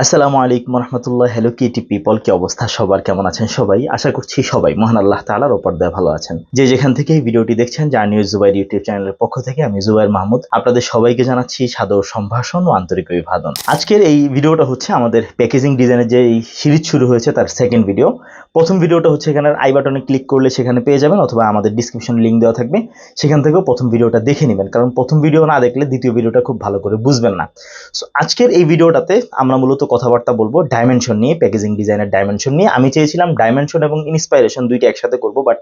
আসসালামু আলাইকুম রহমতুল্লাহ। Hello Kitty people কি অবস্থা? সবার কেমন আছেন সবাই? আশা করছি সবাই মহান আল্লাহ তালার ওপর দেয় ভালো আছেন। যে যেখান থেকে এই ভিডিওটি দেখছেন যা নিউজ জুবাইর ইউটিউব চ্যানেলের পক্ষ থেকে আমি জুবাইর মাহমুদ। আপনাদের সবাইকে জানাচ্ছি সাদর সম্ভাষণ ও আন্তরিক অভিবাদন। আজকের এই ভিডিওটা হচ্ছে আমাদের প্যাকেজিং ডিজাইনের যে এই সিরিজ শুরু হয়েছে, তার সেকেন্ড ভিডিও প্রথম ভিডিওটা হচ্ছে এখানে আই বাটনে ক্লিক করলে সেখানে পেয়ে যাবেন, অথবা আমাদের ডিসক্রিপশন লিঙ্ক দেওয়া থাকবে। সেখান থেকেও প্রথম ভিডিওটা দেখে নেবেন, কারণ প্রথম ভিডিও না দেখলে দ্বিতীয় ভিডিওটা খুব ভালো করে বুঝবেন না। সো আজকের এই ভিডিওটাতে আমরা মূলত কথাবার্তা বলব ডাইমেনশন নিয়ে প্যাকেজিং ডিজাইনের ডাইমেনশন নিয়ে। আমি চেয়েছিলাম ডাইমেনশন এবং ইন্সপাইরেশন দুইটা একসাথে করব বাট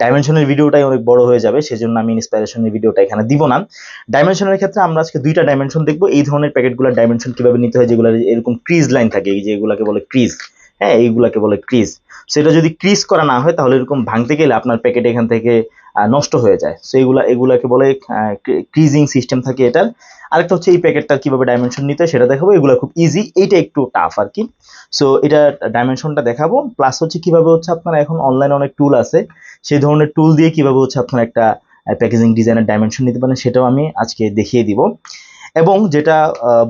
ডাইমেনশনের ভিডিওটাই অনেক বড় হয়ে যাবে, সেজন্য আমি ইন্সপাইরেশনের ভিডিওটা এখানে দিব না। ডাইমেনশনের ক্ষেত্রে আমরা আজকে দুইটা ডাইমেনশন দেখব। এই ধরনের প্যাকেটগুলোর ডাইমেনশন কীভাবে নিতে হয় যেগুলো এরকম ক্রিজ লাইন থাকে যেগুলোকে বলে ক্রিজ হ্যাঁ এইগুলাকে বলে ক্রিজ সেটা যদি ক্রিজ করা না হয়, তাহলে এরকম ভাঙতে গেলে আপনার প্যাকেট এখান থেকে নষ্ট হয়ে যায়। সো এগুলা, এগুলাকে বলে ক্রিজিং সিস্টেম থাকে এটার। আরেকটা হচ্ছে এই প্যাকেটটা কীভাবে ডাইমেনশন নিতে সেটা দেখাবো। এগুলো খুব ইজি এইটা একটু টাফ আর কি সো এটা ডাইমেনশনটা দেখাবো। প্লাস হচ্ছে কীভাবে হচ্ছে আপনারা এখন অনলাইনে অনেক টুল আছে। সেই ধরনের টুল দিয়ে কীভাবে হচ্ছে আপনারা একটা প্যাকেজিং ডিজাইনের ডাইমেনশন নিতে পারেন সেটাও আমি আজকে দেখিয়ে দিব। এবং যেটা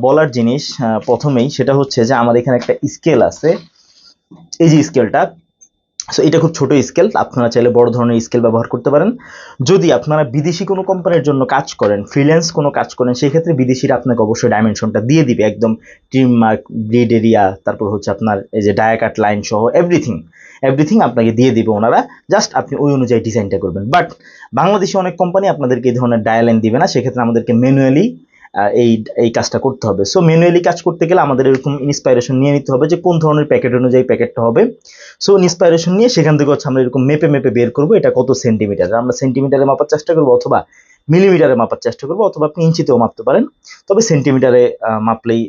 বলার জিনিস প্রথমেই সেটা হচ্ছে যে আমার এখানে একটা স্কেল আছে। এই যে স্কেলটা সো এটা খুব ছোট স্কেল, আপনারা চাইলে বড় ধরনের স্কেল ব্যবহার করতে পারেন। যদি আপনারা বিদেশি কোনো কোম্পানির জন্য কাজ করেন ফ্রিল্যান্স কোনো কাজ করেন সেই ক্ষেত্রে বিদেশিরা আপনাকে অবশ্যই ডাইমেনশনটা দিয়ে দিবে, একদম ট্রিম মার্ক ব্লিড এরিয়া তারপর হচ্ছে আপনার এই যে ডায়াকাট লাইন সহ এভরিথিং এভরিথিং আপনাকে দিয়ে দিবে ওনারা জাস্ট আপনি ওই অনুযায়ী ডিজাইনটা করবেন। বাট বাংলাদেশে অনেক কোম্পানি আপনাদেরকে এই ধরনের ডায়ালাইন দিবে না, সেক্ষেত্রে আমাদেরকে ম্যানুয়ালি এই এই কাজটা করতে হবে। সো ম্যানুয়ালি কাজ করতে গেলে আমাদের এরকম ইন্সপাইরেশন নিয়ে নিতে হবে যে কোন ধরনের প্যাকেট অনুযায়ী প্যাকেটটা হবে। সো ইন্সপাইরেশন নিয়ে সেখান থেকে হচ্ছে আমরা এরকম মেপে মেপে বের করব এটা কত সেন্টিমিটার আমরা সেন্টিমিটারে মাপার চেষ্টা করব অথবা মিলিমিটারে মাপার চেষ্টা করব অথবা আপনি ইঞ্চিতেও মাপতে পারেন। তবে সেন্টিমিটারে মাপলেই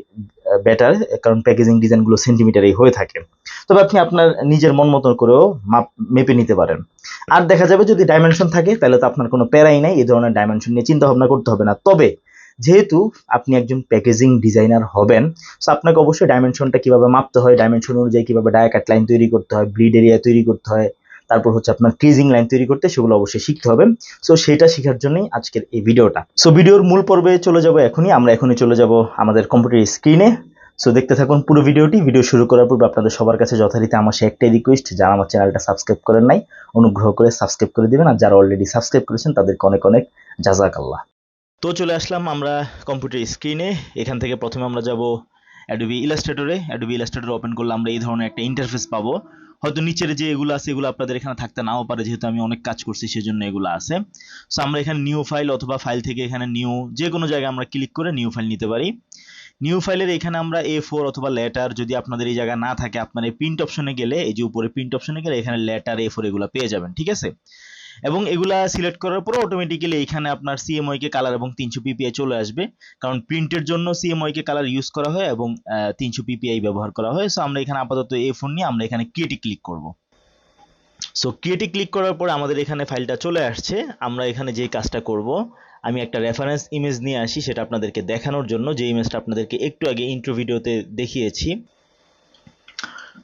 বেটার কারণ প্যাকেজিং ডিজাইনগুলো সেন্টিমিটারেই হয়ে থাকে। তবে আপনি আপনার নিজের মন মতন করেও মাপ, মেপে নিতে পারেন। আর দেখা যাবে যদি ডাইমেনশন থাকে, তাহলে তো আপনার কোনো প্যারাই নাই, এই ধরনের ডাইমেনশন নিয়ে চিন্তা ভাবনা করতে হবে না। তবে যেহেতু আপনি একজন প্যাকেজিং ডিজাইনার হবেন সো আপনাকে অবশ্যই ডাইমেনশনটা কীভাবে মাপতে হয় ডাইমেনশন অনুযায়ী কীভাবে ডায়াকাট লাইন তৈরি করতে হয় ব্লিড এরিয়া তৈরি করতে হয়, তারপর হচ্ছে আপনার ক্রিজিং লাইন তৈরি করতে, সেগুলো অবশ্যই শিখতে হবে। সো সেটা শেখার জন্যই আজকের এই ভিডিওটা। সো ভিডিওর মূল পর্বে চলে যাব এখনই, আমরা এখনই চলে যাব আমাদের কম্পিউটার স্ক্রিনে সো দেখতে থাকুন পুরো ভিডিওটি, ভিডিও শুরু করার পূর্বে আপনাদের সবার কাছে যথারীতি আমার সে একটাই রিকোয়েস্ট যারা আমার চ্যানেলটা সাবস্ক্রাইব করেন নাই, অনুগ্রহ করে সাবস্ক্রাইব করে দিবেন, আর যারা অলরেডি সাবস্ক্রাইব করেছেন, তাদেরকে অনেক অনেক জাজাক আল্লাহ তো চলে আসলাম আমরা কম্পিউটার স্ক্রিনে এখান থেকে প্রথমে আমরা যাব অ্যাডোবি ইলাস্ট্রেটরে অ্যাডোবি ইলাস্ট্রেটর ওপেন করলে আমরা এই ধরনের একটা ইন্টারফেস পাবো। হয়তো নিচের যে এগুলো আছে, এগুলো আপনাদের এখানে থাকতে নাও পারে, যেহেতু আমি অনেক কাজ করছি, সেজন্য এগুলো আছে। সো আমরা এখানে নিউ ফাইল অথবা ফাইল থেকে এখানে নিউ যে কোনো জায়গায় আমরা ক্লিক করে নিউ ফাইল নিতে পারি। নিউ ফাইলের এখানে আমরা এ ফোর অথবা লেটার যদি আপনাদের এই জায়গা না থাকে, আপনার এই প্রিন্ট অপশনে গেলে, এই যে উপরে প্রিন্ট অপশনে গেলে, এখানে লেটার এ ফোর এগুলো পেয়ে যাবেন, ঠিক আছে? এবং এগুলা সিলেক্ট করার পর অটোমেটিক্যালি এখানে আপনার সিএমওয়াই কে কালার এবং তিনশো পিপিআই চলে আসবে। কারণ প্রিন্টের জন্য সিএমওয়াই কে কালার ইউজ করা হয় এবং তিনশো পিপিআই ব্যবহার করা হয়। সো আমরা এখানে আপাতত এ ফোন নিয়ে আমরা এখানে ক্রিয়েটে ক্লিক করব। সো ক্রিয়েটে ক্লিক করার পর আমাদের এখানে ফাইলটা চলে আসছে। আমরা এখানে যে কাজটা করব, আমি একটা রেফারেন্স ইমেজ নিয়ে আসি, সেটা আপনাদেরকে দেখানোর জন্য। যে ইমেজটা আপনাদেরকে একটু আগে ইন্ট্রো ভিডিওতে দেখিয়েছি।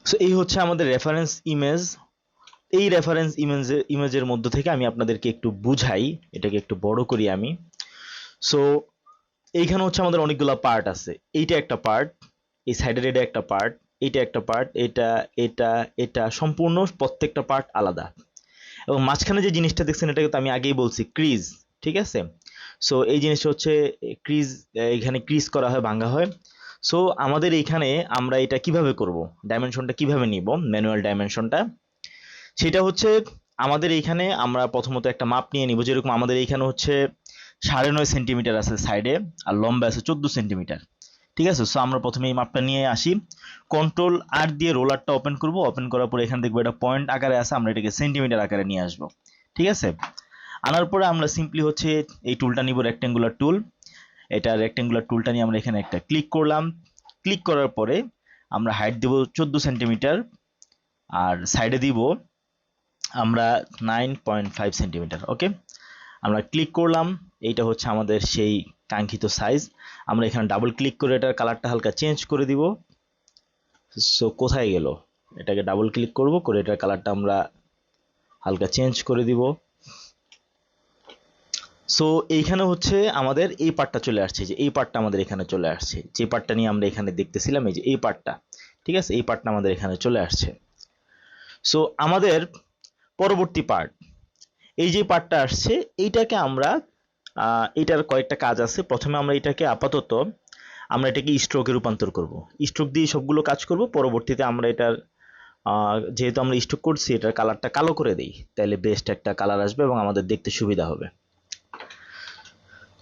সো এই হচ্ছে আমাদের রেফারেন্স ইমেজ এই রেফারেন্স ইমেজে ইমেজের মধ্য থেকে আমি আপনাদেরকে একটু বুঝাই, এটাকে একটু বড় করি আমি। সো এইখানে হচ্ছে আমাদের অনেকগুলো পার্ট আছে। এইটা একটা পার্ট এই সাইডের এটা একটা পার্ট এইটা একটা পার্ট এটা এটা এটা, সম্পূর্ণ প্রত্যেকটা পার্ট আলাদা। এবং মাঝখানে যে জিনিসটা দেখছেন, এটাকে তো আমি আগেই বলছি ক্রিজ ঠিক আছে? সো এই জিনিসটা হচ্ছে ক্রিজ এখানে ক্রিজ করা হয় ভাঙা হয়। সো আমাদের এইখানে আমরা এটা কীভাবে করব? ডাইমেনশনটা কীভাবে নিব? ম্যানুয়াল ডাইমেনশনটা সেটা হচ্ছে আমাদের এইখানে আমরা প্রথমত একটা মাপ নিয়ে নিব, যেরকম আমাদের এইখানে হচ্ছে সাড়ে নয় সেন্টিমিটার আছে সাইডে আর লম্বা আছে চোদ্দ সেন্টিমিটার। ঠিক আছে? সো আমরা প্রথমে এই মাপটা নিয়ে আসি। কন্ট্রোল আর দিয়ে রোলারটা ওপেন করব। ওপেন করার পরে এখানে দেখব এটা পয়েন্ট আকারে আছে, আমরা এটাকে সেন্টিমিটার আকারে নিয়ে আসব। ঠিক আছে? আনার পরে আমরা সিম্পলি হচ্ছে এই টুলটা নিব রেক্টেঙ্গুলার টুল এটা রেক্টেঙ্গুলার টুলটা নিয়ে আমরা এখানে একটা ক্লিক করলাম। ক্লিক করার পরে আমরা হাইট দেব চোদ্দ সেন্টিমিটার আর সাইডে দিব আমরা nine point five centimetre okay আমরা ক্লিক করলাম, এইটা হচ্ছে আমাদের সেই কাঙ্ক্ষিত সাইজ আমরা এখানে ডাবল ক্লিক করে এটার কালারটা হালকা চেঞ্জ করে দিব। সো কোথায় গেল? এটাকে ডাবল ক্লিক করব, করে এটার কালারটা আমরা হালকা চেঞ্জ করে দিব। সো এইখানে হচ্ছে আমাদের এই পার্টটা চলে আসছে, যে এই পার্টটা আমাদের এখানে চলে আসছে। যে পার্টটা নিয়ে আমরা এখানে দেখতেছিলাম, এই যে এই পার্টটা ঠিক আছে? এই পার্টটা আমাদের এখানে চলে আসছে। সো আমাদের পরবর্তী পার্ট এই যে পার্টটা আসছে, এইটাকে আমরা এটার কয়েকটা কাজ আছে। প্রথমে আমরা এটাকে আপাতত আমরা এটাকে স্ট্রোকে রূপান্তর করব। স্ট্রোক দিয়ে সবগুলো কাজ করব, পরবর্তীতে আমরা এটার যেহেতু আমরা স্ট্রোক করছি, এটার কালারটা কালো করে দিই। তাহলে বেস্ট একটা কালার আসবে এবং আমাদের দেখতে সুবিধা হবে।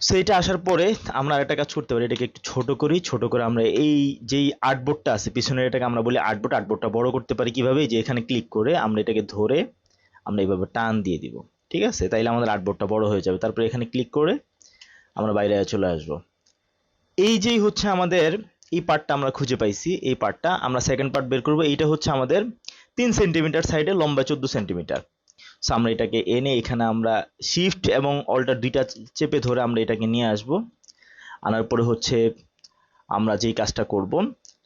সো এটা আসার পরে আমরা একটা কাজ করতে পারি। এটাকে একটু ছোট করি। ছোট করে আমরা এই যেই আর্টবোর্ডটা আছে, পিছনের এটাকে আমরা বলি আর্টবোর্ড আর্টবোর্ডটা বড় করতে পারি কীভাবে? যে এখানে ক্লিক করে আমরা এটাকে ধরে আমরা এইভাবে টান দিয়ে দিব। ঠিক আছে? তাইলে আমাদের আর্টবোর্ডটা বড় হয়ে যাবে। তারপরে এখানে ক্লিক করে আমরা বাইরে চলে আসব। এই যেই হচ্ছে আমাদের এই পার্টটা আমরা খুঁজে পাইছি, এই পার্টটা আমরা সেকেন্ড পার্ট বের করব। এইটা হচ্ছে আমাদের তিন সেন্টিমিটার সাইডে লম্বা চোদ্দ সেন্টিমিটার সো আমরা এটাকে এনে এখানে আমরা শিফট এবং অল্টার দুইটা চেপে ধরে আমরা এটাকে নিয়ে আসব। আনার পরে হচ্ছে আমরা যেই কাজটা করব,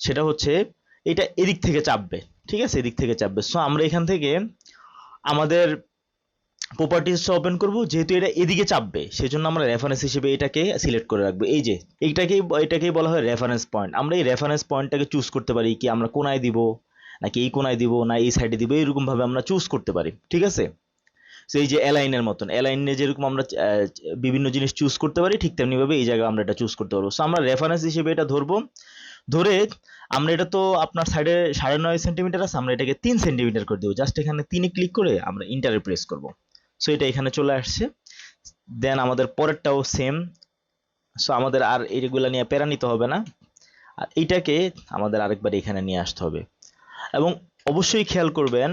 সেটা হচ্ছে এটা এদিক থেকে চাপবে। ঠিক আছে? এদিক থেকে চাপবে। সো আমরা এখান থেকে আমাদের প্রপার্টিসটা ওপেন করব, যেহেতু এটা এদিকে চাপবে, সেজন্য আমরা রেফারেন্স হিসেবে এটাকে সিলেক্ট করে রাখব। এই যে, এইটাকেই, এটাকেই বলা হয় রেফারেন্স পয়েন্ট আমরা এই রেফারেন্স পয়েন্টটাকে চুজ করতে পারি কি আমরা কোনায় দিব, নাকি এই কোনায় দিব, না এই সাইডে দিব এরকম ভাবে আমরা চুজ করতে পারি, ঠিক আছে? তো এই যে অ্যালাইনের মতন অ্যালাইনে যেরকম আমরা বিভিন্ন জিনিস চুজ করতে পারি, ঠিক তেমনি ভাবে এই জায়গায় আমরা এটা চুজ করতে পারব। সো আমরা রেফারেন্স হিসেবে এটা ধরবো। ধরে আমরা এটা তো আপনার সাইডে সাড়ে নয় সেন্টিমিটার আছে, আমরা এটাকে তিন সেন্টিমিটার করে দেবো। জাস্ট এখানে তিনে ক্লিক করে আমরা ইন্টারে প্রেস করব। সো এটা এখানে চলে আসছে। দেন আমাদের পরেরটাও সেম সো আমাদের আর এইগুলা নিয়ে প্যারা নিতে হবে না। আর এইটাকে আমাদের আরেকবার এখানে নিয়ে আসতে হবে। এবং অবশ্যই খেয়াল করবেন,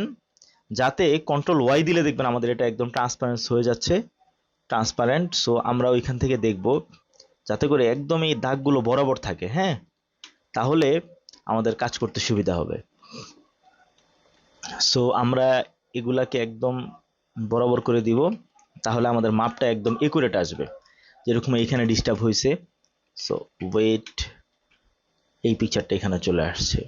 যাতে কন্ট্রোল ওয়াই দিলে দেখবেন আমাদের এটা একদম ট্রান্সপারেন্স হয়ে যাচ্ছে। ট্রান্সপারেন্ট সো আমরা ওইখান থেকে দেখব, যাতে করে একদম এই দাগগুলো বরাবর থাকে হ্যাঁ? তাহলে আমাদের কাজ করতে সুবিধা হবে। সো আমরা এগুলাকে একদম বরাবর করে দিব, তাহলে আমাদের মাপটা একদম একুরেট আসবে। যেরকম এইখানে ডিস্টার্ব হয়েছে সো ওয়েট এই পিকচারটা এখানে চলে আসছে।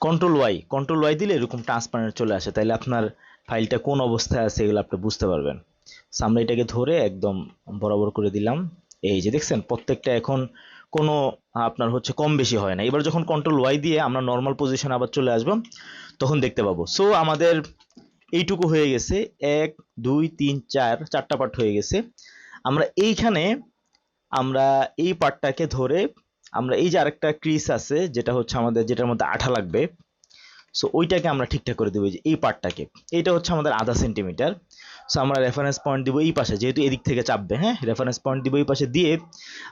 কন্ট্রোল ওয়াই কন্ট্রোল ওয়াই দিলে এরকম ট্রান্সপারেন্ট চলে আসে। তাহলে আপনার ফাইলটা কোন অবস্থায় আছে এগুলো আপনি বুঝতে পারবেন। সামনে এটাকে ধরে একদম বরাবর করে দিলাম। এই যে দেখছেন, প্রত্যেকটা এখন কোনো, আপনার হচ্ছে কম বেশি হয় না। এবার যখন কন্ট্রোল ওয়াই দিয়ে আমরা নর্মাল পজিশন আবার চলে আসব, তখন দেখতে পাবো। সো আমাদের এইটুকু হয়ে গেছে। এক, দুই, তিন, চার, চারটা পার্ট হয়ে গেছে। আমরা এইখানে আমরা এই পার্টটাকে ধরে আমরা এই যে আরেকটা ক্রিস আছে, যেটা হচ্ছে আমাদের, যেটার মধ্যে আঠা লাগবে সো ওইটাকে আমরা ঠিকঠাক করে দেবো এই পার্টটাকে এইটা হচ্ছে আমাদের আধা সেন্টিমিটার সো আমরা রেফারেন্স পয়েন্ট দিব এই পাশে, যেহেতু এদিক থেকে চাপবে হ্যাঁ? রেফারেন্স পয়েন্ট দিব এই পাশে দিয়ে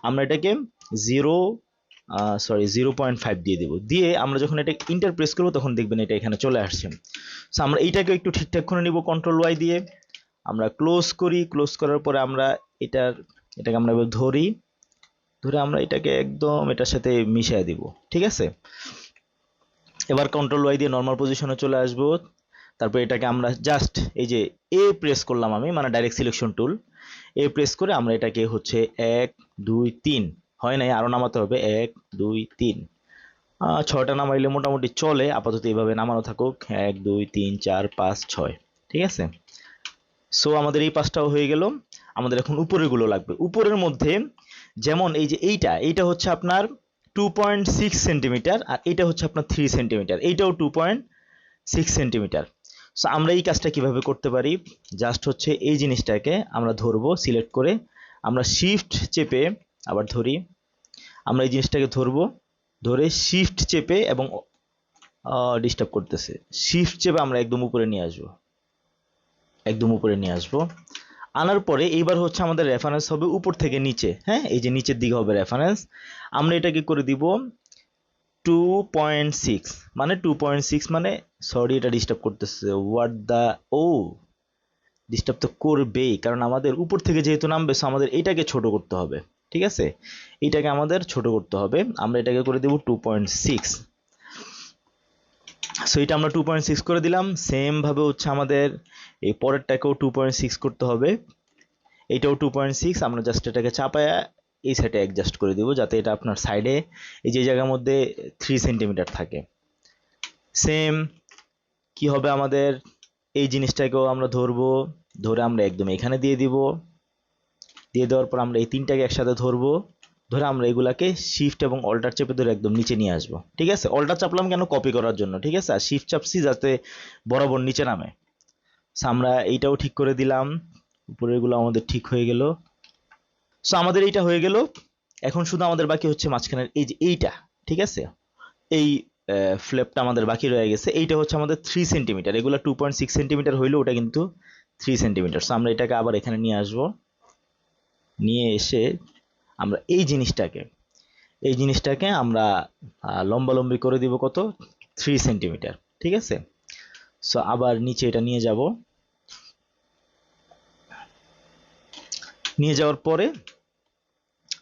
আমরা এটাকে zero sorry zero point five দিয়ে দেবো। দিয়ে আমরা যখন এটা ইন্টার প্রেস করব, তখন দেখবেন এটা এখানে চলে আসছে। সো আমরা এইটাকে একটু ঠিকঠাক করে নিব কন্ট্রোল ওয়াই দিয়ে। আমরা ক্লোজ করি ক্লোজ করার পরে আমরা এটার, এটাকে আমরা এবার ধরি, ধরে আমরা এটাকে একদম এটার সাথে মিশিয়ে দিব, ঠিক আছে? এবার কন্ট্রোল ওয়াই দিয়ে নর্মাল পজিশনে চলে আসব। তারপর এটাকে আমরা জাস্ট এই যে এ প্রেস করলাম আমি মানে ডাইরেক্ট সিলেকশন টুল এ প্রেস করে আমরা এটাকে হচ্ছে এক, দুই, তিন। হয় নাই আরও নামাতে হবে, এক, দুই, তিন। ছয়টা নামাইলে মোটামুটি চলে, আপাতত এইভাবে নামানো থাকুক, এক, দুই, তিন, চার, পাঁচ, ছয়। ঠিক আছে? সো আমাদের এই পাঁচটাও হয়ে গেল। আমাদের এখন উপরেরগুলো লাগবে। উপরের মধ্যে যেমন এই যে এইটা এইটা হচ্ছে আপনার টু পয়েন্ট সিক্স সেন্টিমিটার আর এইটা হচ্ছে আপনার থ্রি সেন্টিমিটার এইটাও two point six centimetre so আমরা এই কাজটা কীভাবে করতে পারি? জাস্ট হচ্ছে এই জিনিসটাকে আমরা ধরবো সিলেক্ট করে আমরা শিফট চেপে আবার ধরি। আমরা এই জিনিসটাকে ধরবো, ধরে শিফট চেপে এবং ডিস্টার্ব করতেছে। শিফট চেপে আমরা একদম উপরে নিয়ে আসব। একদম উপরে নিয়ে আসব। আনার পরে এইবার হচ্ছে আমাদের রেফারেন্স হবে উপর থেকে নিচে। হ্যাঁ এই যে নিচের দিকে হবে রেফারেন্স আমরা এটাকে করে দিব টু পয়েন্ট সিক্স মানে টু পয়েন্ট সিক্স মানে সরি এটা ডিস্টার্ব করতেছে। হোয়াট দ্য ও ডিস্টার্ব তো করবেই, কারণ আমাদের উপর থেকে যেহেতু নামবে সো আমাদের এটাকে ছোট করতে হবে, ঠিক আছে? এটাকে আমাদের ছোট করতে হবে। আমরা এটাকে করে দেব টু পয়েন্ট সিক্স সো এটা আমরা টু পয়েন্ট সিক্স করে দিলাম। সেম ভাবে হচ্ছে আমাদের, এই পরেরটাকেও টু পয়েন্ট সিক্স করতে হবে। এইটাও টু পয়েন্ট সিক্স আমরা জাস্ট এটাকে চাপায়া এই সাইডে অ্যাডজাস্ট করে দিব, যাতে এটা আপনার সাইডে এই যে জায়গার মধ্যে থ্রি সেন্টিমিটার থাকে। সেম কি হবে আমাদের এই জিনিসটাকেও আমরা ধরবো, ধরে আমরা একদম এখানে দিয়ে দিব। দিয়ে দেওয়ার পর আমরা এই তিনটাকে একসাথে ধরবো। ধরে আমরা এগুলাকে শিফট এবং অল্টার চেপে ধরে একদম নিচে নিয়ে আসব। ঠিক আছে? অল্টার চাপলাম কেন কপি করার জন্য? ঠিক আছে? আর শিফট চাপছি যাতে বরাবর নিচে নামে। সো আমরা এইটাও ঠিক করে দিলাম। উপরে এগুলো আমাদের ঠিক হয়ে গেল। সো আমাদের এইটা হয়ে গেল। এখন শুধু আমাদের বাকি হচ্ছে মাঝখানের এই যে এইটা। ঠিক আছে? এই ফ্লেপটা আমাদের বাকি রয়ে গেছে। এইটা হচ্ছে আমাদের থ্রি সেন্টিমিটার এগুলো টু পয়েন্ট সিক্স সেন্টিমিটার হইলেও ওটা কিন্তু থ্রি সেন্টিমিটার সো আমরা এটাকে আবার এখানে নিয়ে আসব। নিয়ে এসে আমরা এই জিনিসটাকে এই জিনিসটাকে আমরা লম্বালম্বি করে দিব কত? থ্রি সেন্টিমিটার ঠিক আছে? সো আবার নিচে এটা নিয়ে যাব। নিয়ে যাওয়ার পরে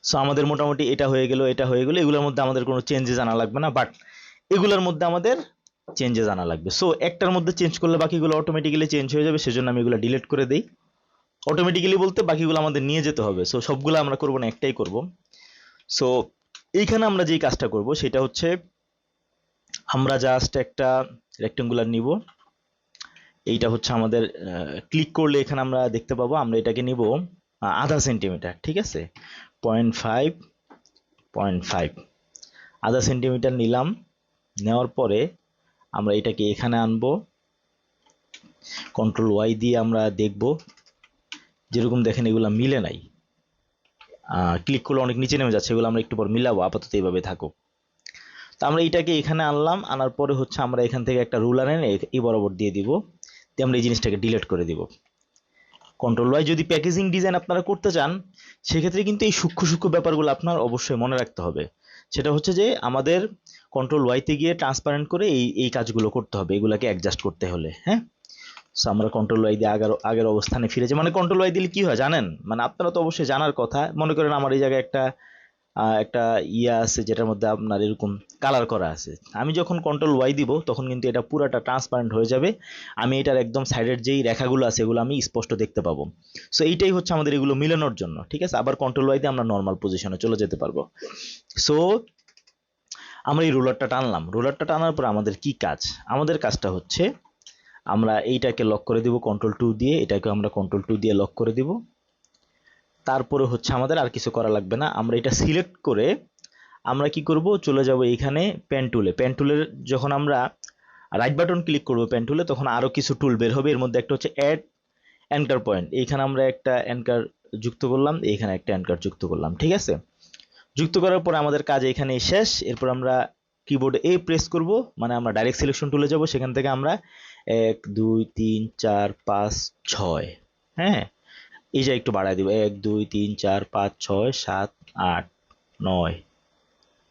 সো আমাদের মোটামুটি এটা হয়ে গেল, এটা হয়ে গেল। এগুলোর মধ্যে আমাদের কোনো চেঞ্জেস আনা লাগবে না বাট এগুলোর মধ্যে আমাদের চেঞ্জেস আনা লাগবে। সো একটার মধ্যে চেঞ্জ করলে বাকিগুলো অটোমেটিক্যালি চেঞ্জ হয়ে যাবে, সেজন্য আমি এগুলো ডিলিট করে দিই। অটোমেটিক্যালি বলতে বাকিগুলো আমাদের নিয়ে যেতে হবে। সো সবগুলো আমরা করব না, একটাই করব। সো এইখানে আমরা যেই কাজটা করব, সেটা হচ্ছে আমরা জাস্ট একটা রেক্টেঙ্গুলার নিব। এইটা হচ্ছে আমাদের ক্লিক করলে এখানে আমরা দেখতে পাবো, আমরা এটাকে নিব আধা সেন্টিমিটার ঠিক আছে? পয়েন্ট ফাইভ পয়েন্ট ফাইভ আধা সেন্টিমিটার নিলাম। নেওয়ার পরে আমরা এটাকে এখানে আনব। কন্ট্রোল ওয়াই দিয়ে আমরা দেখব। যেরকম দেখেন এগুলো মিলে নাই। ক্লিক করলে অনেক নিচে নেমে যাচ্ছে, এগুলো আমরা একটু পর মিলাবো, আপাতত এইভাবে থাকুক। তো আমরা এইটাকে এখানে আনলাম, আনার পরে হচ্ছে আমরা এখান থেকে একটা রুলার এনে এই বরাবর দিয়ে দিব। দিয়ে আমরা এই জিনিসটাকে ডিলিট করে দিব। কন্ট্রোল ওয়াই যদি প্যাকেজিং ডিজাইন আপনারা করতে চান, সেক্ষেত্রে কিন্তু এই সূক্ষ্ম সূক্ষ্ম ব্যাপারগুলো আপনার অবশ্যই মনে রাখতে হবে। সেটা হচ্ছে যে আমাদের কন্ট্রোল ওয়াইতে গিয়ে ট্রান্সপারেন্ট করে এই এই কাজগুলো করতে হবে, এগুলাকে অ্যাডজাস্ট করতে হলে হ্যাঁ? সো আমরা কন্ট্রোল ওয়াই দিয়ে আগের আগের অবস্থানে ফিরে যাই। মানে কন্ট্রোল ওয়াই দিলে কি হয় জানেন? মানে আপনারা তো অবশ্যই জানার কথা। মনে করেন আমার এই জায়গায় একটা একটা ইয়া আছে যেটার মধ্যে আপনার এরকম কালার করা আছে। আমি যখন কন্ট্রোল ওয়াই দিব, তখন কিন্তু এটা পুরাটা ট্রান্সপারেন্ট হয়ে যাবে। আমি এটার একদম সাইডের যেই রেখাগুলো আছে, এগুলো আমি স্পষ্ট দেখতে পাবো। সো এইটাই হচ্ছে আমাদের এগুলো মিলানোর জন্য, ঠিক আছে? আবার কন্ট্রোল ওয়াই দিয়ে আমরা নর্মাল পজিশনে চলে যেতে পারব। সো আমরা এই রুলারটা টানলাম। রুলারটা টানার পর আমাদের কি কাজ? আমাদের কাজটা হচ্ছে, আমরা এইটাকে লক করে দিব কন্ট্রোল টু দিয়ে, এটাকে আমরা কন্ট্রোল টু দিয়ে লক করে দিব। তারপরে হচ্ছে আমাদের আর কিছু করা লাগবে না। আমরা এটা সিলেক্ট করে আমরা কি করব? চলে যাব এইখানে পেন টুলে পেন যখন আমরা রাইট বাটন ক্লিক করব পেন টুলে তখন আরও কিছু টুল বের হবে। এর মধ্যে একটা হচ্ছে অ্যাড অ্যাঙ্কার পয়েন্ট এইখানে আমরা একটা অ্যাঙ্কার যুক্ত করলাম, এইখানে একটা অ্যাঙ্কার যুক্ত করলাম। ঠিক আছে? যুক্ত করার পর আমাদের কাজ এখানে শেষ। এরপর আমরা কিবোর্ডে এ প্রেস করব। মানে আমরা ডাইরেক্ট সিলেকশন টুলে যাব। সেখান থেকে আমরা এক, দুই, তিন, চার, পাঁচ, ছয় হ্যাঁ? এই যে একটু বাড়ায় দিব। এক, দুই, তিন, চার, পাঁচ, ছয়, সাত, আট, নয়।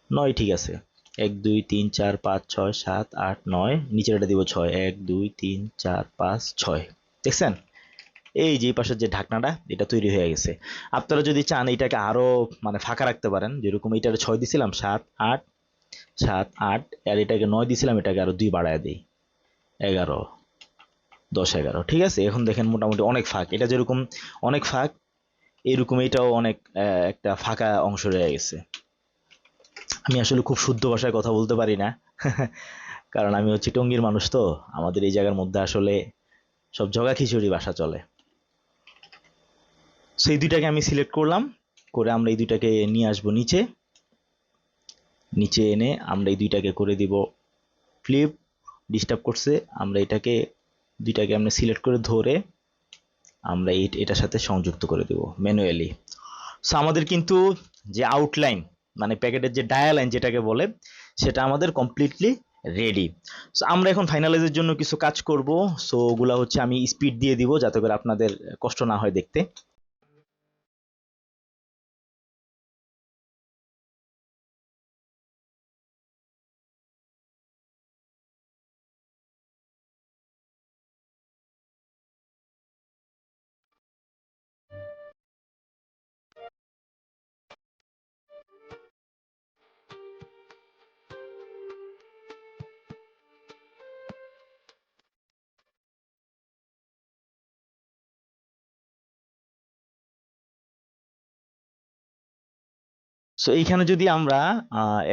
নয় ঠিক আছে। এক, দুই, তিন, চার, পাঁচ, ছয়, সাত, আট, নয়। নিচের এটা দিব ছয়। এক, দুই, তিন, চার, পাঁচ, ছয়। দেখছেন? এই যে পাশের যে ঢাকনাটা, এটা তৈরি হয়ে গেছে। আপনারা যদি চান এটাকে আরও মানে ফাঁকা রাখতে পারেন, যেরকম এটারে ছয় দিছিলাম, সাত, আট সাত, আট, আর এটাকে নয় দিছিলাম, এটাকে আরও দুই বাড়ায় দিই। এগারো, দশ, এগারো, ঠিক আছে? এখন দেখেন মোটামুটি অনেক ফাঁক। এটা যেরকম অনেক ফাঁক, এরকম এটাও অনেক একটা ফাঁকা অংশ রয়ে গেছে। আমি আসলে খুব শুদ্ধ ভাষায় কথা বলতে পারি না, কারণ আমি হচ্ছে টঙ্গীর মানুষ তো। আমাদের এই জায়গার মধ্যে আসলে সব জগা খিচুড়ি বাসা চলে। সেই দুইটাকে আমি সিলেক্ট করলাম, করে আমরা এই দুইটাকে নিয়ে আসব নিচে। নিচে এনে আমরা এই দুইটাকে করে দিব ফ্লিপ ডিস্টার্ব করছে। আমরা এটাকে, দুইটাকে আমরা সিলেক্ট করে ধরে আমরা এটার সাথে সংযুক্ত করে দেব ম্যানুয়ালি সো আমাদের কিন্তু যে আউটলাইন মানে প্যাকেটের যে ডায়ালাইন যেটাকে বলে, সেটা আমাদের কমপ্লিটলি রেডি সো আমরা এখন ফাইনালাইজের জন্য কিছু কাজ করব। সো ওগুলা হচ্ছে আমি স্পিড দিয়ে দিব, যাতে করে আপনাদের কষ্ট না হয় দেখতে। সো এইখানে যদি আমরা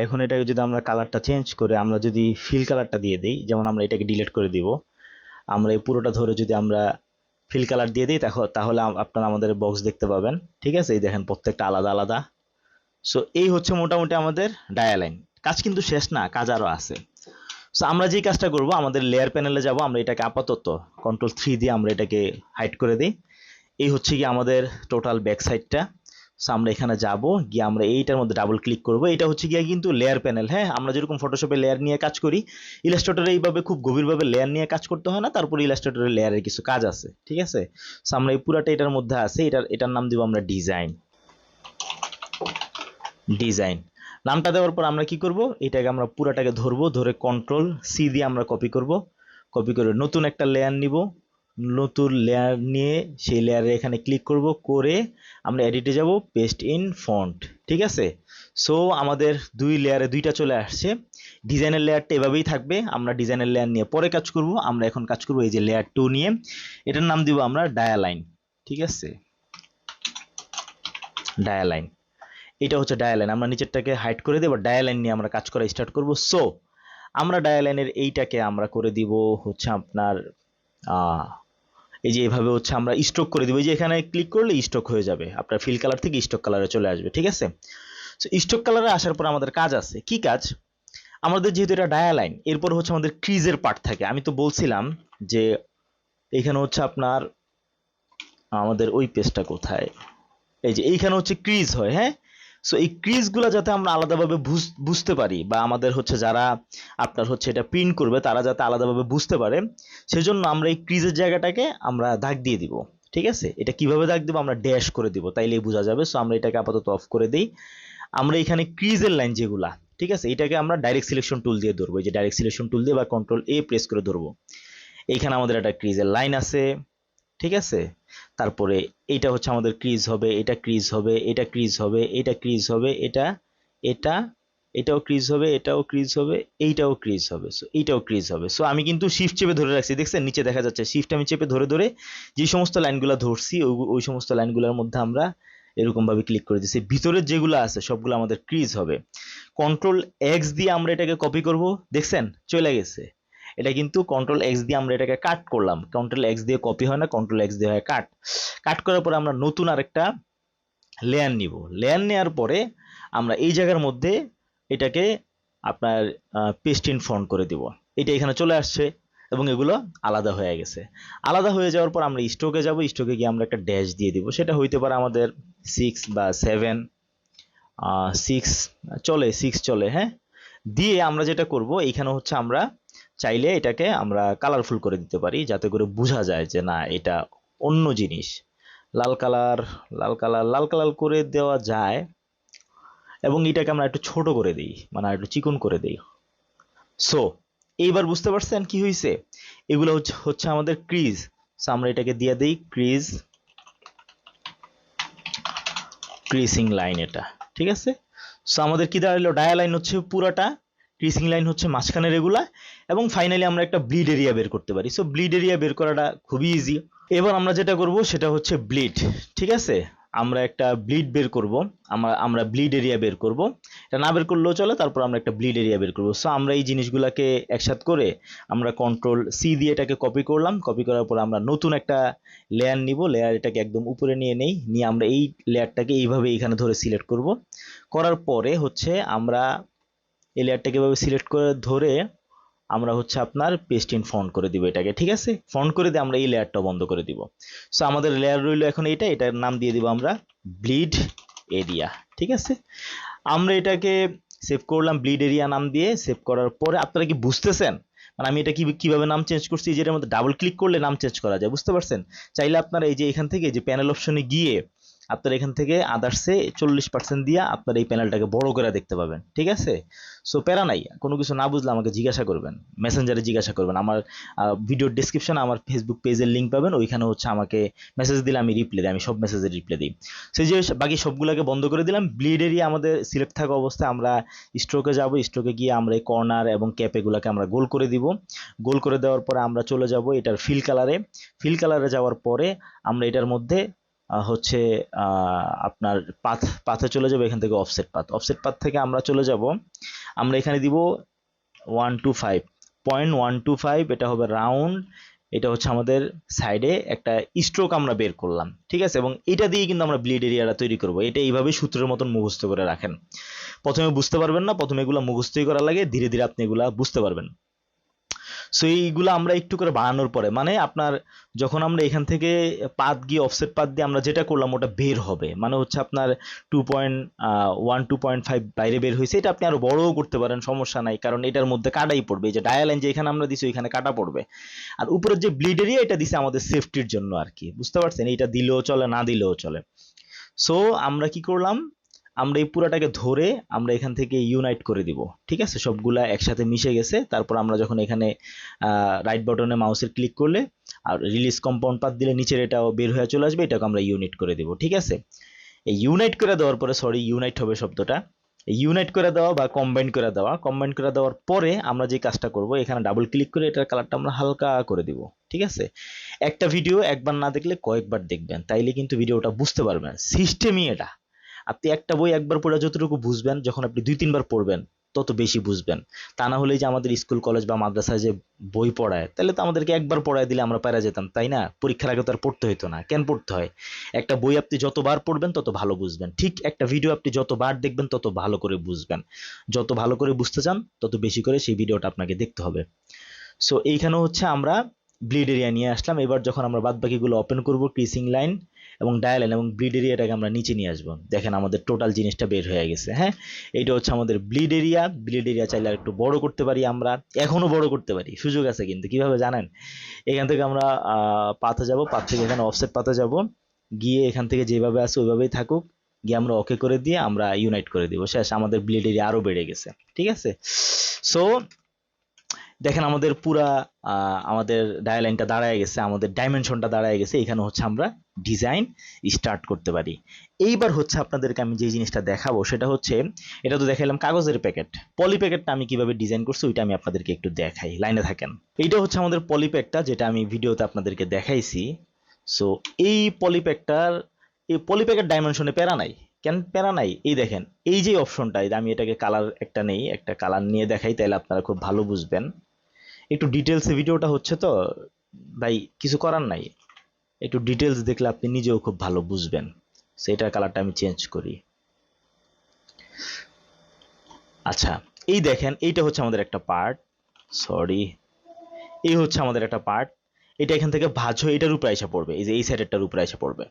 এখন এটাকে যদি আমরা কালারটা চেঞ্জ করে আমরা যদি ফিল কালারটা দিয়ে দিই, যেমন আমরা এটাকে ডিলিট করে দিব, আমরা এই পুরোটা ধরে যদি আমরা ফিল কালার দিয়ে দিই তাহলে আপনারা আমাদের বক্স দেখতে পাবেন। ঠিক আছে? এই দেখেন প্রত্যেকটা আলাদা আলাদা। সো এই হচ্ছে মোটামুটি আমাদের ডায়ালাইন কাজ কিন্তু শেষ না, কাজ আরও আছে। সো আমরা যেই কাজটা করব, আমাদের লেয়ার প্যানেলে যাব, আমরা এটাকে আপাতত কন্ট্রোল থ্রি দিয়ে আমরা এটাকে হাইড করে দিই। এই হচ্ছে কি আমাদের টোটাল ব্যাক সাইডটা সো আমরা এখানে যাব, গিয়ে আমরা এইটার মধ্যে ডাবল ক্লিক করব। এটা হচ্ছে গিয়ে কিন্তু লেয়ার প্যানেল হ্যাঁ? আমরা যেরকম ফটোশপে লেয়ার নিয়ে কাজ করি ইলাস্ট্রেটরে এইভাবে খুব গভীরভাবে লেয়ার নিয়ে কাজ করতে হয় না, তারপরে ইলাস্ট্রেটরের লেয়ারের কিছু কাজ আছে, ঠিক আছে? সো আমরা এই পুরাটা এটার মধ্যে আছে, এটার এটার নাম দিব আমরা ডিজাইন ডিজাইন নামটা দেওয়ার পর আমরা কি করব? এটাকে আমরা পুরাটাকে ধরবো, ধরে কন্ট্রোল সি দিয়ে আমরা কপি করব। কপি করে নতুন একটা লেয়ার নিব। নতুন লেয়ার নিয়ে সেই লেয়ারে এখানে ক্লিক করব, করে আমরা এডিটে যাব পেস্ট ইন ফন্ট ঠিক আছে? সো আমাদের দুই লেয়ারে দুইটা চলে আসছে। ডিজাইনের লেয়ারটা এভাবেই থাকবে, আমরা ডিজাইনের লেয়ার নিয়ে পরে কাজ করব, আমরা এখন কাজ করব এই যে লেয়ার টু নিয়ে। এটার নাম দিব আমরা ডায়ালাইন ঠিক আছে? ডায়ালাইন এটা হচ্ছে ডায়ালাইন আমরা নিচেরটাকে হাইড করে দেবো ডায়ালাইন নিয়ে আমরা কাজ করা স্টার্ট করব। সো আমরা ডায়ালাইনের এইটাকে আমরা করে দিব হচ্ছে আপনার এই যে এভাবে হচ্ছে আমরা স্ট্রোক করে দিব। এই যে এখানে ক্লিক করলে স্ট্রোক হয়ে যাবে। আপনার ফিল কালার থেকে স্ট্রোক কালারে চলে আসবে, ঠিক আছে? সো স্ট্রোক কালারে আসার পর আমাদের কাজ আছে। কি কাজ? আমাদের যেহেতু এটা ডায়ালাইন এরপর হচ্ছে আমাদের ক্রিজের পার্ট থাকে। আমি তো বলছিলাম যে এখানে হচ্ছে আপনার আমাদের ওই পেজটা কোথায়? এই যে এইখানে হচ্ছে ক্রিজ হয় হ্যাঁ? সো এই ক্রিজগুলো যাতে আমরা আলাদাভাবে বুঝ- বুঝতে পারি বা আমাদের হচ্ছে যারা আপনার হচ্ছে এটা প্রিন্ট করবে, তারা যাতে আলাদাভাবে বুঝতে পারে, সেজন্য আমরা এই ক্রিজের জায়গাটাকে আমরা দাগ দিয়ে দিব। ঠিক আছে? এটা কীভাবে দাগ দিব? আমরা ড্যাশ করে দিব, তাইলেই বোঝা যাবে। সো আমরা এটাকে আপাতত অফ করে দিই। আমরা এখানে ক্রিজের লাইন যেগুলা, ঠিক আছে? এটাকে আমরা ডাইরেক্ট সিলেকশন টুল দিয়ে ধরবো। এই যে ডাইরেক্ট সিলেকশন টুল দিয়ে বা কন্ট্রোল এ প্রেস করে ধরবো। এইখানে আমাদের একটা ক্রিজের লাইন আছে, ঠিক আছে? তারপরে এটা হচ্ছে আমাদের ক্রিজ হবে, এটা ক্রিজ হবে, এটা ক্রিজ হবে, এটা ক্রিজ হবে, এটা এটা, এটাও ক্রিজ হবে, এটাও ক্রিজ হবে, এইটাও ক্রিজ হবে সো এইটাও ক্রিজ হবে। সো আমি কিন্তু শিফট চেপে ধরে রাখছি, দেখছেন? নিচে দেখা যাচ্ছে শিফট আমি চেপে ধরে ধরে যে সমস্ত লাইনগুলো ধরছি ওই ওই সমস্ত লাইনগুলোর মধ্যে আমরা এরকম ভাবে ক্লিক করে দিচ্ছি ভিতরের যেগুলো আছে, সবগুলো আমাদের ক্রিজ হবে। কন্ট্রোল এক্স দিয়ে আমরা এটাকে কপি করব, দেখছেন? চলে গেছে। এটা কিন্তু কন্ট্রোল এক্স দিয়ে আমরা এটাকে কাট করলাম। কন্ট্রোল এক্স দিয়ে কপি হয় না কন্ট্রোল এক্স দিয়ে হয় কাট কাট করার পরে আমরা নতুন আরেকটা লেয়ার নিব। লেয়ার নেওয়ার পরে আমরা এই জায়গার মধ্যে এটাকে আপনার পেস্ট ইন ফন্ট করে দিব। এটা এখানে চলে আসছে এবং এগুলো আলাদা হয়ে গেছে। আলাদা হয়ে যাওয়ার পর আমরা স্ট্রোকে যাব। স্ট্রোকে গিয়ে আমরা একটা ড্যাশ দিয়ে দিব। সেটা হইতে পারে আমাদের সিক্স বা সেভেন সিক্স চলে সিক্স চলে হ্যাঁ? দিয়ে আমরা যেটা করব এইখানে হচ্ছে আমরা চাইলে এটাকে আমরা কালারফুল করে দিতে পারি, যাতে করে বোঝা যায় যে না, এটা অন্য জিনিস। লাল কালার লাল কালার লাল কালার করে দেওয়া যায় এবং এটাকে আমরা একটু ছোট করে দিই মানে একটু চিকন করে দিই। সো এইবার বুঝতে পারছেন কি হয়েছে এগুলো হচ্ছে আমাদের ক্রিজ সো আমরা এটাকে দিয়ে দিই ক্রিজ ক্রিসিং লাইন এটা, ঠিক আছে? সো আমাদের কি দাঁড়াল ডায়া লাইন হচ্ছে পুরাটা। ক্রিসিং লাইন হচ্ছে মাঝখানের এগুলা এবং ফাইনালি আমরা একটা ব্লিড এরিয়া বের করতে পারি। সো ব্লিড এরিয়া বের করাটা খুবই ইজি এবার আমরা যেটা করব সেটা হচ্ছে ব্লিড ঠিক আছে? আমরা একটা ব্লিড বের করব, আমরা আমরা ব্লিড এরিয়া বের করব। এটা না বের করলেও চলে, তারপর আমরা একটা ব্লিড এরিয়া বের করব। সো আমরা এই জিনিসগুলোকে একসাথ করে আমরা কন্ট্রোল সি দিয়ে এটাকে কপি করলাম। কপি করার পর আমরা নতুন একটা লেয়ার নিব। লেয়ার এটাকে একদম উপরে নিয়ে নেই। নিয়ে আমরা এই লেয়ারটাকে এইভাবে এখানে ধরে সিলেক্ট করব। করার পরে হচ্ছে আমরা এই লেয়ারটাকে এভাবে সিলেক্ট করে ধরে আমরা হচ্ছে আপনার পেস্ট ইন ফন্ট করে দিব এটাকে, ঠিক আছে? ফন্ট করে দিয়ে আমরা এই লেয়ারটা বন্ধ করে দিব। সো আমাদের লেয়ার রইল এখন এটা এটার নাম দিয়ে দিব আমরা ব্লিড এরিয়া ঠিক আছে? আমরা এটাকে সেভ করলাম ব্লিড এরিয়া নাম দিয়ে সেভ করার পরে আপনারা কি বুঝতেছেন? মানে আমি এটা কি, কীভাবে নাম চেঞ্জ করছি? যেটার মধ্যে ডাবল ক্লিক করলে নাম চেঞ্জ করা যায়, বুঝতে পারছেন? চাইলে আপনারা এই যে এখান থেকে যে প্যানেল অপশনে গিয়ে আপনার এখান থেকে আদার্সে চল্লিশ পার্সেন্ট দিয়ে আপনার এই প্যানেলটাকে বড় করে দেখতে পাবেন, ঠিক আছে? সো প্যারা নাই, কোনো কিছু না বুঝলে আমাকে জিজ্ঞাসা করবেন মেসেঞ্জারে জিজ্ঞাসা করবেন। আমার ভিডিওর ডিসক্রিপশনে আমার ফেসবুক পেজের লিঙ্ক পাবেন, ওইখানে হচ্ছে আমাকে মেসেজ দিলে আমি রিপ্লাই দিই, আমি সব মেসেজের রিপ্লাই দিই। সেই যে বাকি সবগুলোকে বন্ধ করে দিলাম ব্লিড এরিয়া আমাদের সিলেক্ট থাকা অবস্থায় আমরা স্ট্রোকে যাব স্ট্রোকে গিয়ে আমরা এই কর্নার এবং ক্যাপ এগুলোকে আমরা গোল করে দিব। গোল করে দেওয়ার পরে আমরা চলে যাব এটার ফিল কালারে ফিল কালারে যাওয়ার পরে আমরা এটার মধ্যে হচ্ছে আপনার পাথ, পাথে চলে যাব এখান থেকে অফসেট পাথ। অফসেট পাথ থেকে আমরা চলে যাব, আমরা এখানে দিব one two five point one two five এটা হবে রাউন্ড এটা হচ্ছে আমাদের সাইডে একটা স্ট্রোক আমরা বের করলাম, ঠিক আছে? এবং এটা দিয়ে কিন্তু আমরা ব্লিড এরিয়াটা তৈরি করব। এটা এইভাবে সূত্রের মতন মুখস্থ করে রাখেন। প্রথমে বুঝতে পারবেন না, প্রথমে এগুলো মুখস্থই করা লাগে, ধীরে ধীরে আপনি এগুলা বুঝতে পারবেন। সো এইগুলো আমরা একটু করে বাড়ানোর পরে মানে আপনার যখন আমরা এখান থেকে পাত গিয়ে অফসেট পাত দিয়ে আমরা যেটা করলাম ওটা বের হবে। মানে হচ্ছে আপনার two point one two point five বাইরে বের হয়েছে। এটা আপনি আরও বড়ও করতে পারেন, সমস্যা নাই। কারণ এটার মধ্যে কাটাই পড়বে। এই যে ডায়ালাইন যে এখানে আমরা দিছি, ওইখানে কাটা পড়বে। আর উপরের যে ব্লিড এরিয়া এটা দিছে আমাদের সেফটির জন্য আর কি। বুঝতে পারছেন? এটা দিলেও চলে, না দিলেও চলে। সো আমরা কি করলাম? আমরা এই পুরাটাকে ধরে আমরা এখান থেকে ইউনাইট করে দিব। ঠিক আছে? সবগুলা একসাথে মিশে গেছে। তারপর আমরা যখন এখানে রাইট বাটনে মাউসের ক্লিক করলে, আর রিলিজ কম্পাউন্ড পাত দিলে নিচের এটাও বের হয়ে চলে আসবে, এটাকে আমরা ইউনিট করে দিব। ঠিক আছে? এই ইউনাইট করে দেওয়ার পরে সরি ইউনাইট হবে শব্দটা। ইউনাইট করে দেওয়া বা কম্বাইন করে দেওয়া কম্বাইন করে দেওয়ার পরে আমরা যে কাজটা করব, এখানে ডাবল ক্লিক করে এটার কালারটা আমরা হালকা করে দিব। ঠিক আছে? একটা ভিডিও একবার না দেখলে কয়েকবার দেখবেন। তাইলে কিন্তু ভিডিওটা বুঝতে পারবেন। সিস্টেমই এটা। আপনি একটা বই একবার পড়ে যতটুকু বুঝবেন, যখন আপনি দুই, তিনবার পড়বেন, তত বেশি বুঝবেন। তা না হলে যে আমাদের স্কুল, কলেজ বা মাদ্রাসায় যে বই পড়ায়, তাহলে তো আমাদেরকে একবার পড়ায় দিলে আমরা পারা যেতাম, তাই না? পরীক্ষার আগে তো আর পড়তে হতো না। কেন পড়তে হয়? একটা বই আপনি যতবার পড়বেন, তত ভালো বুঝবেন। ঠিক একটা ভিডিও আপনি যতবার দেখবেন, তত ভালো করে বুঝবেন। যত ভালো করে বুঝতে চান, তত বেশি করে সেই ভিডিওটা আপনাকে দেখতে হবে। সো এইখানে হচ্ছে আমরা ব্লিড এরিয়া নিয়ে আসলাম। এবার যখন আমরা বাদবাকিগুলো ওপেন করব ক্রিসিং লাইন এবং ডায়ালাইন এবং ব্লিড এরিয়াটাকে আমরা নিচে নিয়ে আসব। দেখেন আমাদের টোটাল জিনিসটা বের হয়ে গেছে হ্যাঁ? এইটা হচ্ছে আমাদের ব্লিড এরিয়া ব্লিড এরিয়া চাইলে একটু বড় করতে পারি আমরা। এখনও বড় করতে পারি, সুযোগ আছে কিন্তু, কীভাবে জানেন? এখান থেকে আমরা পাতে যাব, পাত থেকে এখানে অফসেট পাতে যাব। গিয়ে এখান থেকে যেভাবে আছে ওইভাবেই থাকুক। গিয়ে আমরা ওকে করে দিয়ে আমরা ইউনাইট করে দিব। শেষ, আমাদের ব্লিড এরিয়া আরও বেড়ে গেছে, ঠিক আছে? সো দেখেন আমাদের পুরা আমাদের ডায়ালাইনটা দাঁড়ায় গেছে, আমাদের ডাইমেনশনটা দাঁড়ায় গেছে, এখানে হচ্ছে আমরা ডিজাইন স্টার্ট করতে পারি। এইবার হচ্ছে আপনাদেরকে আমি যে জিনিসটা দেখাবো সেটা হচ্ছে, এটা তো দেখাইলাম কাগজের প্যাকেট পলি প্যাকেটটা আমি কীভাবে ডিজাইন করছি ওইটা আমি আপনাদেরকে একটু দেখাই লাইনে থাকেন। এইটা হচ্ছে আমাদের পলি প্যাকটা যেটা আমি ভিডিওতে আপনাদেরকে দেখাইছি। সো এই পলি প্যাকটার এই পলি প্যাকেট ডাইমেনশনে প্যারা নাই। কেন প্যারা নাই? এই দেখেন, এই যে অপশনটা আমি এটাকে কালার একটা নেই, একটা কালার নিয়ে দেখাই তাহলে আপনারা খুব ভালো বুঝবেন। একটু ডিটেলসে ভিডিওটা হচ্ছে তো, ভাই কিছু করার নাই। একটু ডিটেলস দেখলে আপনি নিজেও খুব ভালো বুঝবেন। সেটার কালারটা আমি চেঞ্জ করি। আচ্ছা এই দেখেন, এইটা হচ্ছে আমাদের একটা পার্ট সরি এই হচ্ছে আমাদের একটা পার্ট এটা এখান থেকে ভাঁজ হয়ে এটার উপরে এসে পড়বে। এই যে এই সাইডেরটার উপরে এসে পড়বে।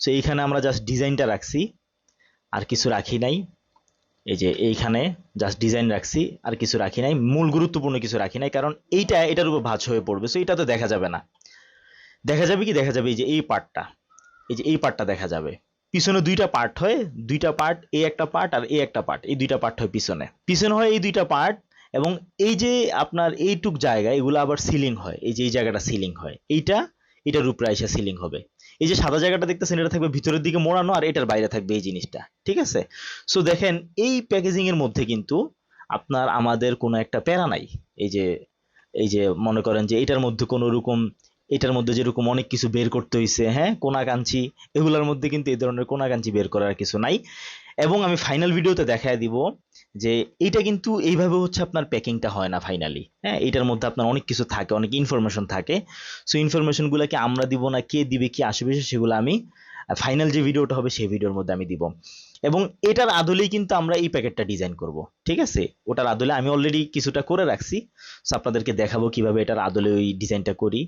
সো এইখানে আমরা জাস্ট ডিজাইনটা রাখছি। আর কিছু রাখি নাই। এই যে এইখানে জাস্ট ডিজাইন রাখছি, আর কিছু রাখি নাই, মূল গুরুত্বপূর্ণ কিছু রাখি নাই, কারণ এইটা, এটার উপর ভাঁজ হয়ে পড়বে সো এটা তো দেখা যাবে না। দেখা যাবে কি? দেখা যাবে এই যে এই পার্টটা, এই যে এই পার্টটা দেখা যাবে। পিছনে দুইটা পার্ট হয়, দুইটা পার্ট এই একটা পার্ট আর এই একটা পার্ট, এই দুইটা পার্ট হয় পিছনে। পিছনে হয় এই দুইটা পার্ট এবং এই যে আপনার এইটুক জায়গা, এগুলো আবার সিলিং হয়, এই যে এই জায়গাটা সিলিং হয়, এইটা এটার উপরে এসে সিলিং হবে। এই যে সাদা জায়গাটা দেখতেছেন, এটা থাকবে ভিতরের দিকে মোড়ানো আর এটার বাইরে থাকবে এই জিনিসটা, ঠিক আছে? সো দেখেন, এই প্যাকেজিং এর মধ্যে কিন্তু আপনার আমাদের কোনো একটা প্যারা নাই। এই যে এই যে মনে করেন যে এটার মধ্যে কোনো রকম, এটার মধ্যে যেরকম অনেক কিছু বের করতে হয়েছে হ্যাঁ? কোনাকাঞ্চি, এগুলোর মধ্যে কিন্তু এই ধরনের কোনাকাঞ্চি বের করার কিছু নাই। এবং আমি ফাইনাল ভিডিওতে দেখায় দিব যে এইটা কিন্তু এইভাবে হচ্ছে আপনার প্যাকিংটা হয় না ফাইনালি হ্যাঁ? এটার মধ্যে আপনার অনেক কিছু থাকে, অনেক ইনফরমেশন থাকে। সো ইনফরমেশনগুলোকে আমরা দিব না, কে দিবে, কি আসবে, সেগুলো আমি ফাইনাল যে ভিডিওটা হবে, সেই ভিডিওর মধ্যে আমি দিব। এবং এটার আদলেই কিন্তু আমরা এই প্যাকেটটা ডিজাইন করব, ঠিক আছে? ওটার আদলে আমি অলরেডি কিছুটা করে রাখছি। সো আপনাদেরকে দেখাবো কীভাবে এটার আদলে ওই ডিজাইনটা করি।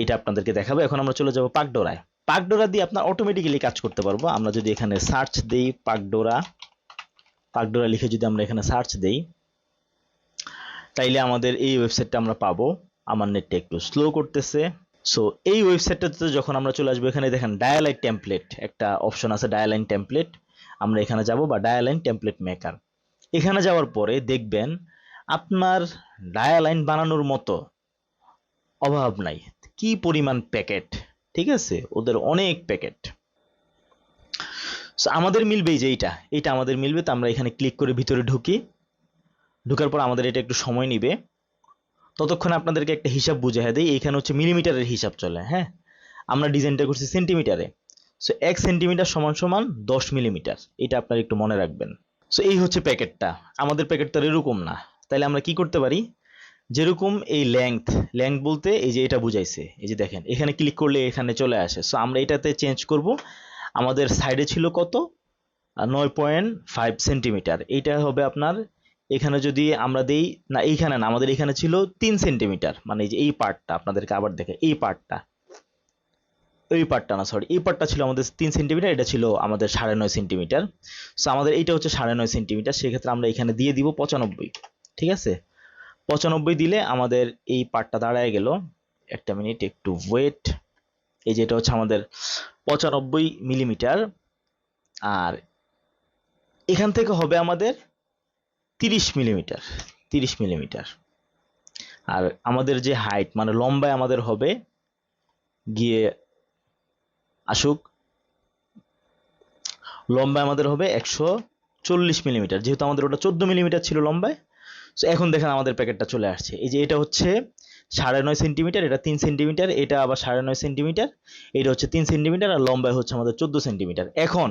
এটা আপনাদেরকে দেখাবো। এখন আমরা চলে যাব পাকডোরায়। পাকডোরা দিয়ে আপনার অটোমেটিক্যালি কাজ করতে পারব। আমরা যদি এখানে সার্চ দেই পাকডোরা পাকডোরা লিখে যদি আমরা এখানে সার্চ দেই, তাইলে আমাদের এই ওয়েবসাইটটা আমরা পাবো আমার নেটটা একটু স্লো করতেছে। সো এই ওয়েবসাইটটাতে যখন আমরা চলে আসব, এখানে দেখেন ডায়ালাইন টেমপ্লেট একটা অপশন আছে ডায়ালাইন টেমপ্লেট আমরা এখানে যাব বা ডায়ালাইন টেমপ্লেট মেকার এখানে যাওয়ার পরে দেখবেন আপনার ডায়ালাইন বানানোর মতো অভাব নাই। কি পরিমাণ প্যাকেট ঠিক আছে? ওদের অনেক প্যাকেট সো আমাদের মিলবে যে এইটা। এইটা আমাদের মিলবে, তো আমরা এখানে ক্লিক করে ভিতরে ঢুকি। ঢুকার পর আমাদের এটা একটু সময় নিবে। ততক্ষণ আপনাদেরকে একটা হিসাব বুঝে দিই। এখানে হচ্ছে মিলিমিটারের হিসাব চলে হ্যাঁ? আমরা ডিজাইনটা করছি সেন্টিমিটারে সো এক সেন্টিমিটার সমান সমান দশ মিলিমিটার। এটা আপনারা একটু মনে রাখবেন। সো এই হচ্ছে প্যাকেটটা। আমাদের প্যাকেট তো এরকম না। তাহলে আমরা কি করতে পারি? যেরকম এই লেংথ লেংথ বলতে এই যে এটা বুঝাইছে। এই যে দেখেন, এখানে ক্লিক করলে এখানে চলে আসে। সো আমরা এটাতে চেঞ্জ করব। আমাদের সাইডে ছিল কত? নয় পয়েন্ট ফাইভ সেন্টিমিটার এইটা হবে আপনার, এখানে যদি আমরা দেই, না, এইখানে না, আমাদের এখানে ছিল তিন সেন্টিমিটার মানে এই যে এই পার্টটা আপনাদেরকে আবার দেখে, এই পার্টটা এই পার্টটা না সরি এই পার্টটা ছিল আমাদের তিন সেন্টিমিটার এটা ছিল আমাদের সাড়ে নয় সেন্টিমিটার সো আমাদের এইটা হচ্ছে সাড়ে নয় সেন্টিমিটার সেক্ষেত্রে আমরা এখানে দিয়ে দিব পঁচানব্বই, ঠিক আছে? পঁচানব্বই দিলে আমাদের এই পার্টটা দাঁড়ায় গেল, একটা মিনিট একটু ওয়েট এই যে এটা হচ্ছে আমাদের পঁচানব্বই মিলিমিটার। আর এখান থেকে হবে আমাদের তিরিশ মিলিমিটার তিরিশ মিলিমিটার। আর আমাদের যে হাইট মানে লম্বায় আমাদের হবে গিয়ে আসুক, লম্বায় আমাদের হবে একশো চল্লিশ মিলিমিটার। যেহেতু আমাদের ওটা চোদ্দ মিলিমিটার ছিল লম্বায় তো এখন দেখেন আমাদের প্যাকেটটা চলে আসছে। এই যে এটা হচ্ছে সাড়ে নয় সেন্টিমিটার এটা তিন সেন্টিমিটার এটা আবার সাড়ে নয় সেন্টিমিটার এটা হচ্ছে তিন সেন্টিমিটার আর লম্বায় হচ্ছে আমাদের চোদ্দ সেন্টিমিটার এখন,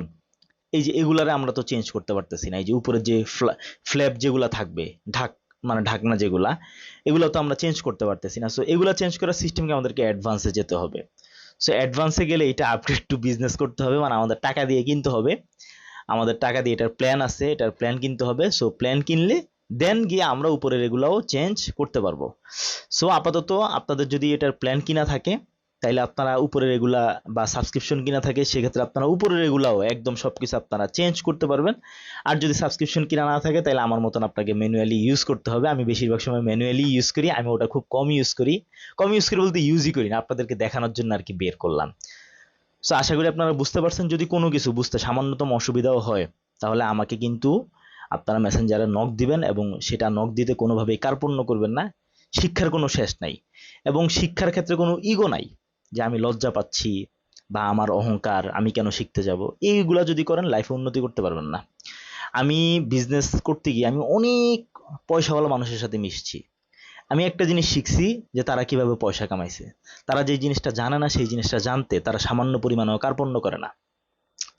এই যে এগুলারে আমরা তো চেঞ্জ করতে পারতেছি না, এই যে উপরে যে ফ্ল্যাপ যেগুলা থাকবে, ঢাক মানে ঢাকনা যেগুলা, এগুলো তো আমরা চেঞ্জ করতে পারতেছি না। সো এগুলো চেঞ্জ করার সিস্টেমকে আমাদেরকে অ্যাডভান্সে যেতে হবে। সো অ্যাডভান্সে গেলে এটা আপগ্রেড টু বিজনেস করতে হবে মানে আমাদের টাকা দিয়ে কিনতে হবে। আমাদের টাকা দিয়ে এটার প্ল্যান আছে, এটার প্ল্যান কিনতে হবে। সো প্ল্যান কিনলে দেন গিয়ে আমরা উপরের এগুলাও চেঞ্জ করতে পারব। সো আপাতত আপনাদের যদি এটার প্ল্যান কিনা থাকে, তাইলে আপনারা উপরের এগুলা বা সাবস্ক্রিপশন কিনা থাকে, সেক্ষেত্রে আপনারা উপরের এগুলাও একদম সব কিছু আপনারা চেঞ্জ করতে পারবেন। আর যদি সাবস্ক্রিপশন কিনা না থাকে তাহলে আমার মতন আপনাকে ম্যানুয়ালি ইউজ করতে হবে। আমি বেশিরভাগ সময় ম্যানুয়ালি ইউজ করি, আমি ওটা খুব কম ইউজ করি। কম ইউজ করি বলতে ইউজই করি না, আপনাদেরকে দেখানোর জন্য আর কি বের করলাম। সো আশা করি আপনারা বুঝতে পারছেন। যদি কোনো কিছু বুঝতে সামান্যতম অসুবিধাও হয়, তাহলে আমাকে কিন্তু আপনারা মেসেঞ্জারে নক দিবেন এবং সেটা নক দিতে কোনোভাবেই কার্পণ্য করবেন না, শিক্ষার কোনো শেষ নাই এবং শিক্ষার ক্ষেত্রে কোনো ইগো নাই যে আমি লজ্জা পাচ্ছি বা আমার অহংকার, আমি কেন শিখতে যাব? এইগুলা যদি করেন লাইফে উন্নতি করতে পারবেন না। আমি বিজনেস করতে গিয়ে আমি অনেক পয়সাওয়ালা মানুষের সাথে মিশছি। আমি একটা জিনিস শিখছি যে তারা কীভাবে পয়সা কামাইছে। তারা যে জিনিসটা জানে না, সেই জিনিসটা জানতে তারা সামান্য পরিমাণেও কার্পণ্য করে না।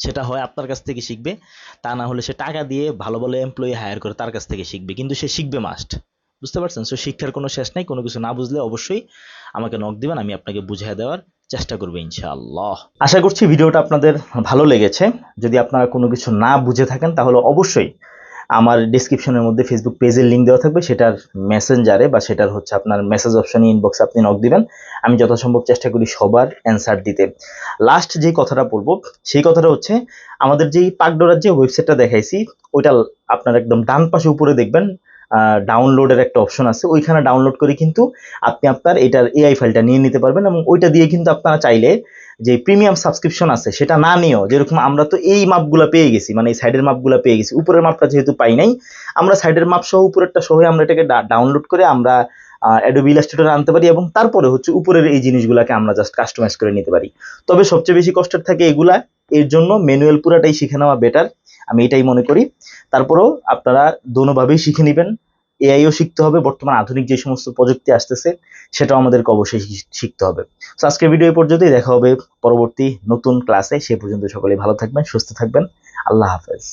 সেটা হয় আপনার কাছ থেকে শিখবে। তা না হলে সে টাকা দিয়ে ভালো ভালো এমপ্লয়ি হায়ার করে তার কাছ থেকে শিখবে। কিন্তু সে শিখবে মাস্ট বুঝতে পারছেন? সো শিক্ষার কোনো শেষ নাই, কোনো কিছু না বুঝলে অবশ্যই আমাকে নক দিবেন, আমি আপনাকে বুঝিয়ে দেওয়ার চেষ্টা করব ইনশাআল্লাহ। আশা করছি ভিডিওটা আপনাদের ভালো লেগেছে। যদি আপনারা কোনো কিছু না বুঝে থাকেন, তাহলে অবশ্যই আমার ডিসক্রিপশনের মধ্যে ফেসবুক পেজের লিঙ্ক দেওয়া থাকবে, সেটার মেসেঞ্জারে বা সেটার হচ্ছে আপনার মেসেজ অপশনে ইনবক্সে আপনি নক দিবেন। আমি যথাসম্ভব চেষ্টা করি সবার অ্যান্সার দিতে। লাস্ট যে কথাটা বলব, সেই কথাটা হচ্ছে, আমাদের যেই পাকডোরার যে ওয়েবসাইটটা দেখাইছি, ওইটা আপনার একদম ডান পাশে উপরে দেখবেন ডাউনলোডের একটা অপশন আছে। ওইখানে ডাউনলোড করে কিন্তু আপনি আপনার এটার এআই ফাইলটা নিয়ে নিতে পারবেন এবং ওইটা দিয়ে কিন্তু আপনারা চাইলে যে প্রিমিয়াম সাবস্ক্রিপশন আছে, সেটা না নিয়েও যেরকম আমরা তো এই মাপগুলো পেয়ে গেছি মানে এই সাইডের মাপগুলো পেয়ে গেছি, উপরের মাপটা যেহেতু পাই নাই, আমরা সাইডের মাপ সহ উপরেরটা সহ আমরা এটাকে ডাউনলোড করে আমরা অ্যাডোবি আনতে পারি এবং তারপরে হচ্ছে উপরের এই জিনিসগুলোকে আমরা জাস্ট কাস্টমাইজ করে নিতে পারি। তবে সবচেয়ে বেশি কষ্টের থাকে এগুলা, এর জন্য ম্যানুয়াল পুরাটাই শিখে নেওয়া বেটার আমি এটাই মনে করি। তারপরেও আপনারা দোনোভাবেই শিখে নেবেন। এআইও শিখতে হবে। বর্তমান আধুনিক যে সমস্ত প্রযুক্তি আসতেছে, সেটাও আমাদেরকে অবশ্যই শিখতে হবে। তো আজকের ভিডিও পর্যন্তই। দেখা হবে পরবর্তী নতুন ক্লাসে সে পর্যন্ত সকলে ভালো থাকবেন, সুস্থ থাকবেন। আল্লাহ হাফেজ।